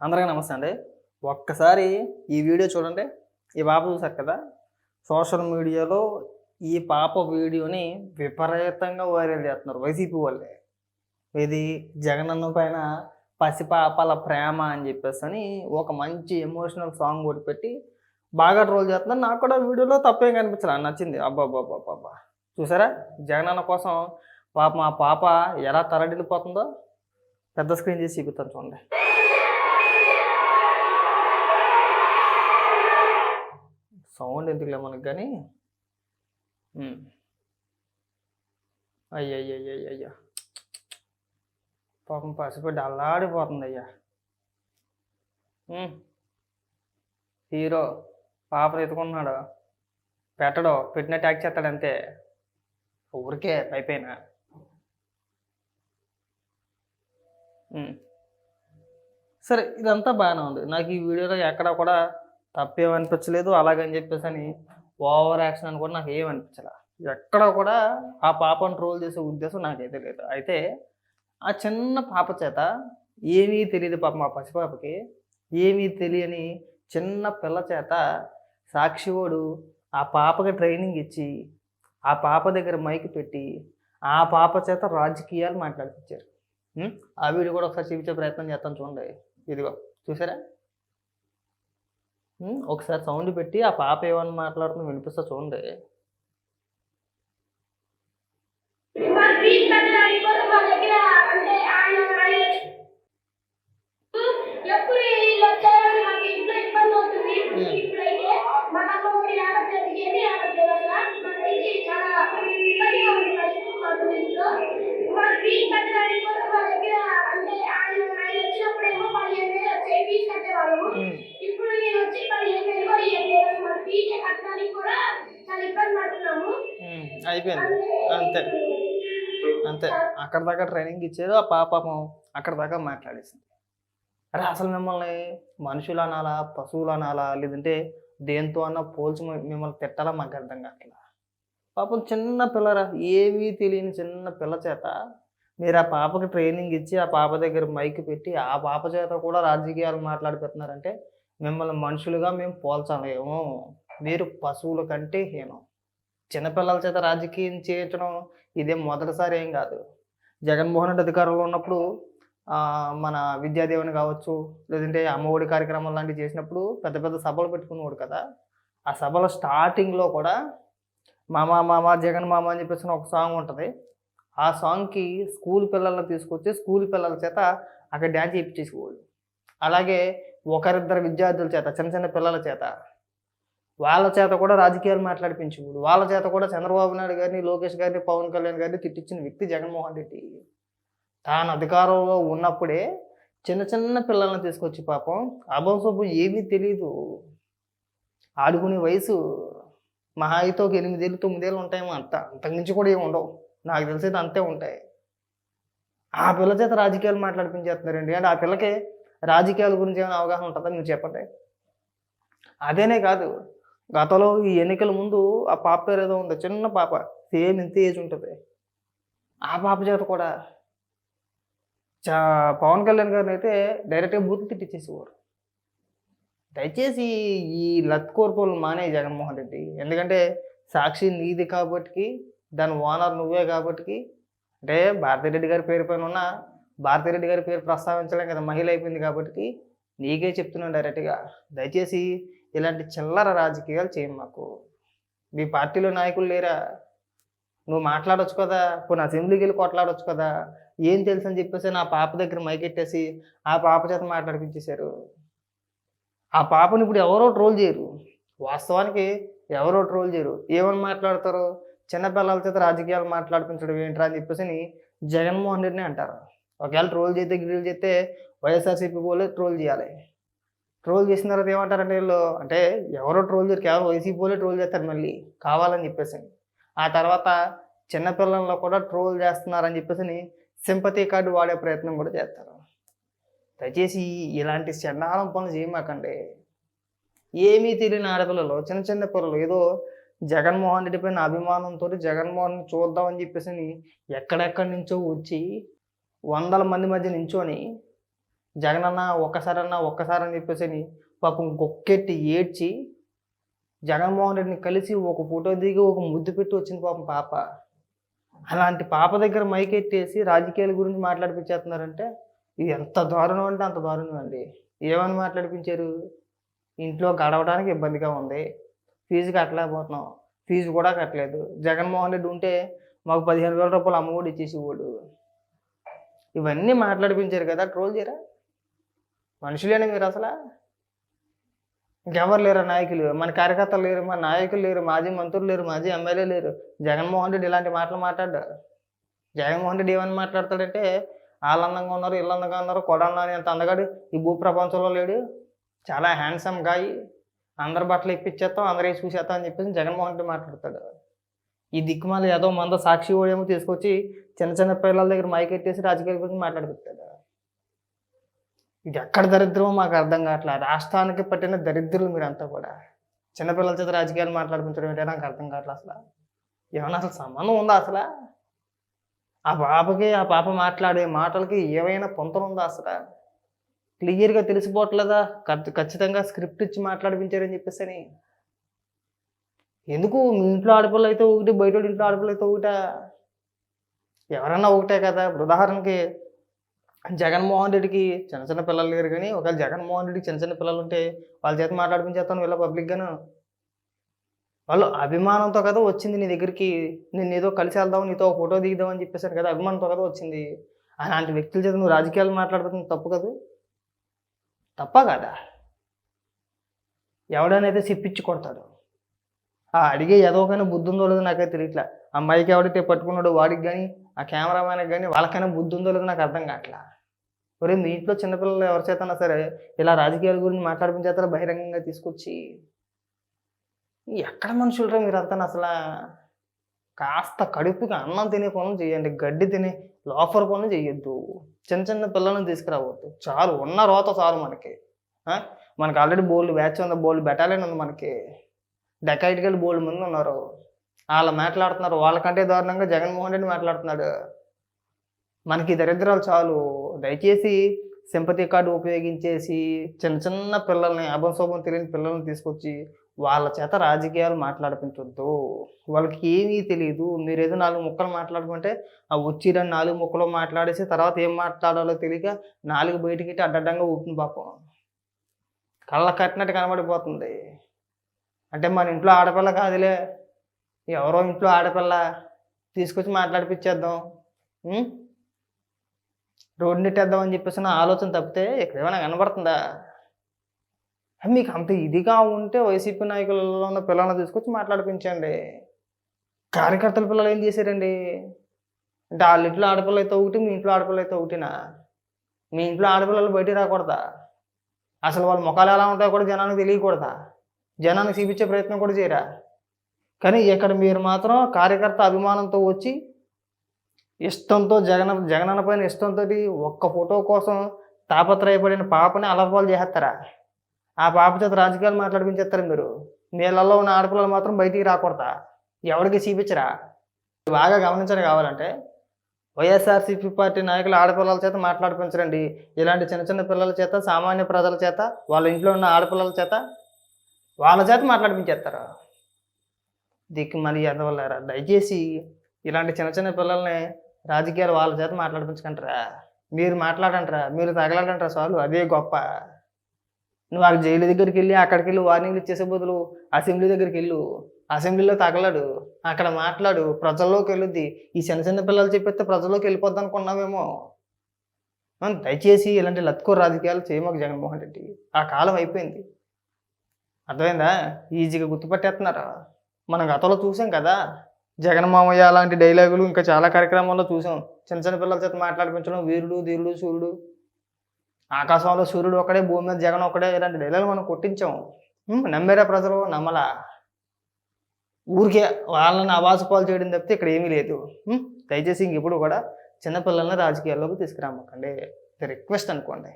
అందరికీ నమస్తే అండి. ఒక్కసారి ఈ వీడియో చూడండి. ఈ పాప చూసారు కదా? సోషల్ మీడియాలో ఈ పాప వీడియోని విపరీతంగా వైరల్ చేస్తున్నారు వైసీపీ వాళ్ళే. ఇది జగనన్న పైన పసిపాపల ప్రేమ అని చెప్పేసి అని ఒక మంచి ఎమోషనల్ సాంగ్ ఒకటి పెట్టి బాగా ట్రోల్ చేస్తున్నారు. నాకు కూడా వీడియోలో తప్పేం కనిపించలే నచ్చింది. అబ్బా చూసారా? జగనన్న కోసం పాప మా పాప ఎలా తరడిల్లిపోతుందో పెద్ద స్క్రీన్ చేసి చూపిస్తాను చూడండి. సౌండ్ ఎందుకులే మనకు కానీ? అయ్యయ్యయ్యయ్యా పాపం పసిపెట్టి అల్లాడిపోతుంది అయ్యా హీరో పాపను ఎత్తుకున్నాడు పెట్టడు. పెట్టిన ట్యాక్ చేస్తాడు అంతే. ఊరికే అయిపోయినా. సరే ఇదంతా బాగానే ఉంది. నాకు ఈ వీడియోలో ఎక్కడ కూడా తప్పేమనిపించలేదు అలాగని చెప్పేసి అని ఓవర్ యాక్షన్ అని కూడా నాకు ఏమనిపించలే ఎక్కడ కూడా ఆ పాపను ట్రోల్ చేసే ఉద్దేశం నాకైతే లేదు. అయితే ఆ చిన్న పాప చేత ఏమీ తెలియదు పాప మా పసిపాపకి ఏమీ తెలియని చిన్న పిల్ల చేత సాక్షివాడు ఆ పాపకి ట్రైనింగ్ ఇచ్చి ఆ పాప దగ్గర మైక్ పెట్టి ఆ పాప చేత రాజకీయాలు మాట్లాడిపించారు ఆ వీడియో కూడా ఒకసారి చూపించే ప్రయత్నం చేస్తాను చూడండి. ఇదిగో చూసారా? ఒకసారి సౌండ్ పెట్టి ఆ పాప ఏమని మాట్లాడుతుందో వినిపిస్తా చూడండి మరి ఫీజు కట్టడానికి కోసం మా దగ్గర అంటే ఆయన ఆయన ఎప్పుడు వీళ్ళు వచ్చారని మాకు ఇంట్లో ఇబ్బంది అవుతుంది ఇప్పుడైతే మా తమ్ముడు ఆడపిల్ల దిగేది ఆడపిల్ల మనకి చాలా ఇబ్బందిగా ఉంది పరిస్థితి మాకు ఇంట్లో మరి ఫీజు కట్టడానికి కోసం మా దగ్గర అంటే ఆయన ఆయన వచ్చినప్పుడేమో పదిహేను వేలు వచ్చాయి ఫీజు కట్టేవాళ్ళము ఉం. ఇప్పుడు నేను వచ్చి పదిహేను వేలు కూడా ఇవ్వలేదు మరి ఫీజు కట్టడానికి కూడా చాలా ఇబ్బంది పడుతున్నాము ఉం. అయిపోయింది. అంతే. అంతే. అక్కడ దాకా ట్రైనింగ్ ఇచ్చారు ఆ పాపం అక్కడ దాకా మాట్లాడేసింది. అరే అసలు మిమ్మల్ని మనుషులు అనాలా పశువులు అనాలా లేదంటే దేంతో అన్నా పోల్చి మిమ్మల్ని తిట్టాలా? మాకు అర్థం కావట్లా పాపం చిన్న పిల్లరా ఏమీ తెలియని చిన్న పిల్ల చేత మీరు ఆ పాపకి ట్రైనింగ్ ఇచ్చి ఆ పాప దగ్గర మైక్ పెట్టి ఆ పాప చేత కూడా రాజకీయాలు మాట్లాడిపోతున్నారంటే మిమ్మల్ని మనుషులుగా మేము పోల్చలేము. మీరు పశువుల కంటే హీనం. చిన్నపిల్లల చేత రాజకీయం చేయించడం ఇదే మొదటిసారి ఏం కాదు. జగన్మోహన్ రెడ్డి అధికారంలో ఉన్నప్పుడు మన విద్యాదేవుని కావచ్చు లేదంటే అమ్మఒడి కార్యక్రమం లాంటివి చేసినప్పుడు పెద్ద పెద్ద సభలు పెట్టుకునేవాడు కదా. ఆ సభల స్టార్టింగ్లో కూడా మామ మామ జగన్ మామ అని చెప్పేసి ఒక సాంగ్ ఉంటుంది. ఆ సాంగ్కి స్కూల్ పిల్లల్ని తీసుకొచ్చి స్కూల్ పిల్లల చేత అక్కడ డ్యాన్స్ చేసుకోవాలి అలాగే ఒకరిద్దరు విద్యార్థుల చేత చిన్న చిన్న పిల్లల చేత వాళ్ళ చేత కూడా రాజకీయాలు మాట్లాడిపించేవాడు. వాళ్ళ చేత కూడా చంద్రబాబు నాయుడు గారిని లోకేష్ గారిని పవన్ కళ్యాణ్ గారిని తిట్టించిన వ్యక్తి జగన్మోహన్ రెడ్డి. తాను అధికారంలో ఉన్నప్పుడే చిన్న చిన్న పిల్లల్ని తీసుకొచ్చి పాపం అభంశోభం ఏమీ తెలియదు ఆడుకునే వయసు మహా అయితే ఒక ఎనిమిదేళ్ళు తొమ్మిదేళ్ళు ఉంటాయేమో అంత. అంతకుమించి కూడా ఏమి ఉండవు. నాకు తెలిసేది అంతే ఉంటాయి. ఆ పిల్ల చేత రాజకీయాలు మాట్లాడిపించేస్తున్నారండి. అంటే ఆ పిల్లకి రాజకీయాల గురించి ఏమైనా అవగాహన ఉంటుందా? మీరు చెప్పండి. అదేనే కాదు. గతంలో ఈ ఎన్నికల ముందు ఆ పాప పేరు ఏదో ఉంది చిన్న పాప సేమ్ ఇంత ఏజ్ ఉంటుంది. ఆ పాప చేత కూడా చా పవన్ కళ్యాణ్ గారిని అయితే డైరెక్ట్గా బూత్ తిట్టించేసేవారు దయచేసి ఈ లత్కోర్పులు మానే జగన్మోహన్ రెడ్డి. ఎందుకంటే సాక్షి నీది కాబట్టి దాని ఓనర్ నువ్వే కాబట్టి అంటే భారతిరెడ్డి గారి పేరు పైన ఉన్న భారతిరెడ్డి గారి పేరు ప్రస్తావించలేం కదా మహిళ అయిపోయింది కాబట్టి నీకే చెప్తున్నాను డైరెక్ట్గా దయచేసి ఇలాంటి చిల్లర రాజకీయాలు చేయం మాకు. మీ పార్టీలో నాయకులు లేరా? నువ్వు మాట్లాడొచ్చు కదా. కొన్ని అసెంబ్లీకి వెళ్ళి కొట్లాడొచ్చు కదా. ఏం తెలుసు అని చెప్పేసి నా పాప దగ్గర మైకెట్టేసి ఆ పాప చేత మాట్లాడిపించేశారు. ఆ పాపని ఇప్పుడు ఎవరో ట్రోల్ చేయరు. వాస్తవానికి ఎవరో ట్రోల్ చేయరు. ఏమని మాట్లాడతారు? చిన్నపిల్లల చేత రాజకీయాలు మాట్లాడిపించడం ఏంట్రా అని చెప్పేసి అని జగన్మోహన్ రెడ్డిని అంటారు. ఒకవేళ ట్రోల్ చేస్తే గ్రీల్ చేస్తే వైఎస్ఆర్సీపీ పోలే ట్రోల్ చేయాలి. ట్రోల్ చేసిన తర్వాత ఏమంటారంటే వీళ్ళు? అంటే ఎవరో ట్రోల్ చేయరు కేవలం వైసీపీ పోలే ట్రోల్ చేస్తారు మళ్ళీ. కావాలని చెప్పేసి. ఆ తర్వాత చిన్నపిల్లల్లో కూడా ట్రోల్ చేస్తున్నారని చెప్పేసి సింపతి కార్డు వాడే ప్రయత్నం కూడా చేస్తారు. దయచేసి ఇలాంటి చండాలం పనులు చేయమాకండి. ఏమీ తెలియని ఆడపిల్లలు చిన్న చిన్న పిల్లలు ఏదో జగన్మోహన్ రెడ్డి పైన అభిమానంతో జగన్మోహన్ చూద్దామని చెప్పేసి ఎక్కడెక్కడి నుంచో వచ్చి వందల మంది మధ్య నించొని జగనన్న ఒక్కసారన్నా ఒక్కసారి అని చెప్పేసి అని పాపం గొక్కెట్టి ఏడ్చి జగన్మోహన్ రెడ్డిని కలిసి ఒక ఫోటో దిగి ఒక ముద్దు పెట్టి వచ్చింది పాపం పాప. అలాంటి పాప దగ్గర మైక్ ఎట్టేసి రాజకీయాల గురించి మాట్లాడిపించేస్తున్నారంటే ఇది ఎంత దారుణం అంటే అంత దారుణం అండి. ఏమని మాట్లాడిపించారు? ఇంట్లో గడవడానికి ఇబ్బందిగా ఉంది. ఫీజు కట్టలేకపోతున్నాం. ఫీజు కూడా కట్టలేదు. జగన్మోహన్ రెడ్డి ఉంటే మాకు పదిహేను వేల రూపాయలు అమ్మ కూడా ఇచ్చేసేవాడు ఇవన్నీ మాట్లాడిపించారు కదా ట్రోల్ చేయరా? మనుషులేనా మీరు అసలు? ఇంకెవరు లేరు నాయకులు? మన కార్యకర్తలు లేరు మన నాయకులు లేరు మాజీ మంత్రులు లేరు మాజీ ఎమ్మెల్యే లేరు. జగన్మోహన్ రెడ్డి ఇలాంటి మాటలు మాట్లాడు జగన్మోహన్ రెడ్డి ఏమని మాట్లాడతాడంటే వాళ్ళు అందంగా ఉన్నారు ఇల్లందంగా అందంగా ఉన్నారు కొడన్న ఎంత అంత అందగాడు ఈ భూ ప్రపంచంలో లేడు. చాలా హ్యాండ్సమ్ గాయి. అందరి బట్టలు ఇప్పించేస్తాం అందరూ వేసి చూసేస్తాం అని చెప్పేసి జగన్మోహన్ రెడ్డి మాట్లాడతాడు. ఈ దిక్కుమాల ఏదో మంద సాక్షి ఓడేమో తీసుకొచ్చి చిన్న చిన్న పిల్లల దగ్గర మైకెట్టేసి రాజకీయాల గురించి మాట్లాడుకుంటాడు. ఇది ఎక్కడ దరిద్రమో మాకు అర్థం కావట్లేదు రాష్ట్రానికి పట్టిన దరిద్రులు మీరంతా కూడా. చిన్నపిల్లల చేత రాజకీయాలు మాట్లాడుకుంటారు ఏంటో నాకు అర్థం కావట్లేదు అసలు. ఏమైనా అసలు సంబంధం ఉందా అసలు? ఆ పాపకి ఆ పాప మాట్లాడే మాటలకి ఏమైనా పొంతన ఉందా అసలు? క్లియర్గా తెలిసిపోవట్లేదా? ఖచ్చితంగా స్క్రిప్ట్ ఇచ్చి మాట్లాడిపించారని చెప్పేసి అని ఎందుకు మీ ఇంట్లో ఆడపిల్ల అయితే ఒకటి బయట వాళ్ళ ఇంట్లో ఆడపిల్ల అయితే ఒకట? ఎవరన్నా ఒకటే కదా. ఉదాహరణకి జగన్మోహన్ రెడ్డికి చిన్న చిన్న పిల్లలు లేరు కానీ ఒకవేళ జగన్మోహన్ రెడ్డికి చిన్న చిన్న పిల్లలు ఉంటే వాళ్ళ చేత మాట్లాడిపించేస్తాను వీళ్ళ పబ్లిక్గాను వాళ్ళు అభిమానంతో కదా వచ్చింది నీ దగ్గరికి. నేను ఏదో కలిసి వెళ్దాం నీతో ఫోటో దిగుదాం అని చెప్పేసాను కదా అభిమానంతో కదా వచ్చింది. అలాంటి వ్యక్తుల చేత నువ్వు రాజకీయాలు మాట్లాడుతుంది తప్పు కదా. తప్ప కదా? ఎవడనైతే సిప్పిచ్చి కొడతాడు? ఆ అడిగే ఎదవకైనా బుద్ధి ఉందో లేదో నాకైతే తెలియట్లే. అమ్మాయికి ఎవడైతే పట్టుకున్నాడో వాడికి కానీ ఆ కెమెరామ్యాన్కి కానీ వాళ్ళకైనా బుద్ధి ఉందో లేదో నాకు అర్థం కావట్లా. మరి మీ ఇంట్లో చిన్నపిల్లలు ఎవరి చేతనా సరే ఇలా రాజకీయాల గురించి మాట్లాడిపించేస్తారా? బహిరంగంగా తీసుకొచ్చి. ఎక్కడ మనుషులరా మీరంతా అసలు? కాస్త కడుపుకి అన్నం తినే పనులు చేయండి గడ్డి తినే లోఫర్ పనులు చేయొద్దు. చిన్న చిన్న పిల్లల్ని తీసుకురావద్దు. చాలు ఉన్న రోత చాలు మనకి. మనకి ఆల్రెడీ బోల్డ్ బ్యాచ్ ఉంది బోల్డ్ బెటాలియన్ ఉంది మనకి. డెకైట్కి బోల్డ్ మంది ఉన్నారు. వాళ్ళు మాట్లాడుతున్నారు. వాళ్ళకంటే దారుణంగా జగన్మోహన్ రెడ్డి మాట్లాడుతున్నాడు. మనకి దరిద్రాలు చాలు. దయచేసి సింపతి కార్డు ఉపయోగించేసి చిన్న చిన్న పిల్లల్ని అభంశోభం తెలియని పిల్లల్ని తీసుకొచ్చి వాళ్ళ చేత రాజకీయాలు మాట్లాడిపించొద్దు. వాళ్ళకి ఏమీ తెలియదు మీరు ఏదో నాలుగు ముక్కలు మాట్లాడుకుంటే ఆ వచ్చిన నాలుగు ముక్కలు మాట్లాడేసి తర్వాత ఏం మాట్లాడాలో తెలియక నాలుగు బయటికి అడ్డడ్డంగా ఊపుతుంది పాపం. కళ్ళ కట్టినట్టు కనబడిపోతుంది. అంటే మన ఇంట్లో ఆడపిల్ల కాదులే. ఎవరో ఇంట్లో ఆడపిల్ల. తీసుకొచ్చి మాట్లాడిపించేద్దాం. రోడ్ రోడ్డు నెట్టేద్దాం అని చెప్పేసి నా ఆలోచన తప్పితే ఇక్కడ ఏమైనా కనబడుతుందా? మీకు అంత ఇదిగా ఉంటే వైసీపీ నాయకులలో ఉన్న పిల్లల్ని తీసుకొచ్చి మాట్లాడిపించండి. కార్యకర్తల పిల్లలు ఏం చేశారండి? అంటే వాళ్ళ ఇంట్లో ఆడపిల్ల అయితే ఒకటి మీ ఇంట్లో ఆడపిల్ల అయితే ఒకటినా? మీ ఇంట్లో ఆడపిల్లలు బయటికి రాకూడదా? అసలు వాళ్ళ ముఖాలు ఎలా ఉంటాయో కూడా జనానికి తెలియకూడదా? జనానికి చూపించే ప్రయత్నం కూడా చేయరా? కానీ ఇక్కడ మీరు మాత్రం కార్యకర్త అభిమానంతో వచ్చి ఇష్టంతో జగన్ జగనన్న పైన ఇష్టంతో ఒక్క ఫోటో కోసం తాపత్రయపడిన పాపని అలపాలు చేస్తారా ఆ పాప చేత రాజకీయాలు మాట్లాడిపించేస్తారు మీరు? నీళ్ళల్లో ఉన్న ఆడపిల్లలు మాత్రం బయటికి రాకూడదా? ఎవరికి చూపించరా? బాగా గమనించడం కావాలంటే. వైఎస్ఆర్సీపీ పార్టీ నాయకులు ఆడపిల్లల చేత మాట్లాడిపించరండి. ఇలాంటి చిన్న చిన్న పిల్లల చేత సామాన్య ప్రజల చేత వాళ్ళ ఇంట్లో ఉన్న ఆడపిల్లల చేత వాళ్ళ చేత మాట్లాడిపించేస్తారు? దిక్కు మరి ఎదవలేరా దయచేసి ఇలాంటి చిన్న చిన్న పిల్లల్ని రాజకీయాలు వాళ్ళ చేత మాట్లాడిపించకంటారా మీరు మాట్లాడంటారా మీరు తగలాడంటారా చాలు అదే గొప్ప. నువ్వు ఆ జైలు దగ్గరికి వెళ్ళి అక్కడికి వెళ్ళి వార్నింగ్లు ఇచ్చేసే బదులు అసెంబ్లీ దగ్గరికి వెళ్ళు. అసెంబ్లీలో తగలడు. అక్కడ మాట్లాడు. ప్రజల్లోకి వెళ్ళుద్ది. ఈ చిన్న చిన్న పిల్లలు చెప్పేస్తే ప్రజల్లోకి వెళ్ళిపోద్ది అనుకున్నామేమో మనం దయచేసి ఇలాంటి లత్కో రాజకీయాలు చేయమాకు జగన్మోహన్ రెడ్డి. ఆ కాలం అయిపోయింది. అర్థమైందా? ఈజీగా గుర్తుపట్టేస్తున్నారు? మనం గతంలో చూసాం కదా జగన్ మామయ్య అలాంటి డైలాగులు ఇంకా చాలా కార్యక్రమాల్లో చూసాం. చిన్న చిన్న పిల్లల చేత మాట్లాడిపించడం వీరుడు ధీరుడు సూర్యుడు. ఆకాశంలో సూర్యుడు ఒకడే భూమి మీద జగన్ ఒకడే ఇలాంటి డైలాగులు మనం కొట్టించాం. నమ్మేరా ప్రజలు? నమ్మలా. ఊరికే వాళ్ళని అవాసపాలు చేయడం తప్పితే ఇక్కడ ఏమీ లేదు. దయచేసి ఇంక ఇప్పుడు కూడా చిన్నపిల్లల్ని రాజకీయాల్లోకి తీసుకురామకండి రిక్వెస్ట్ అనుకోండి.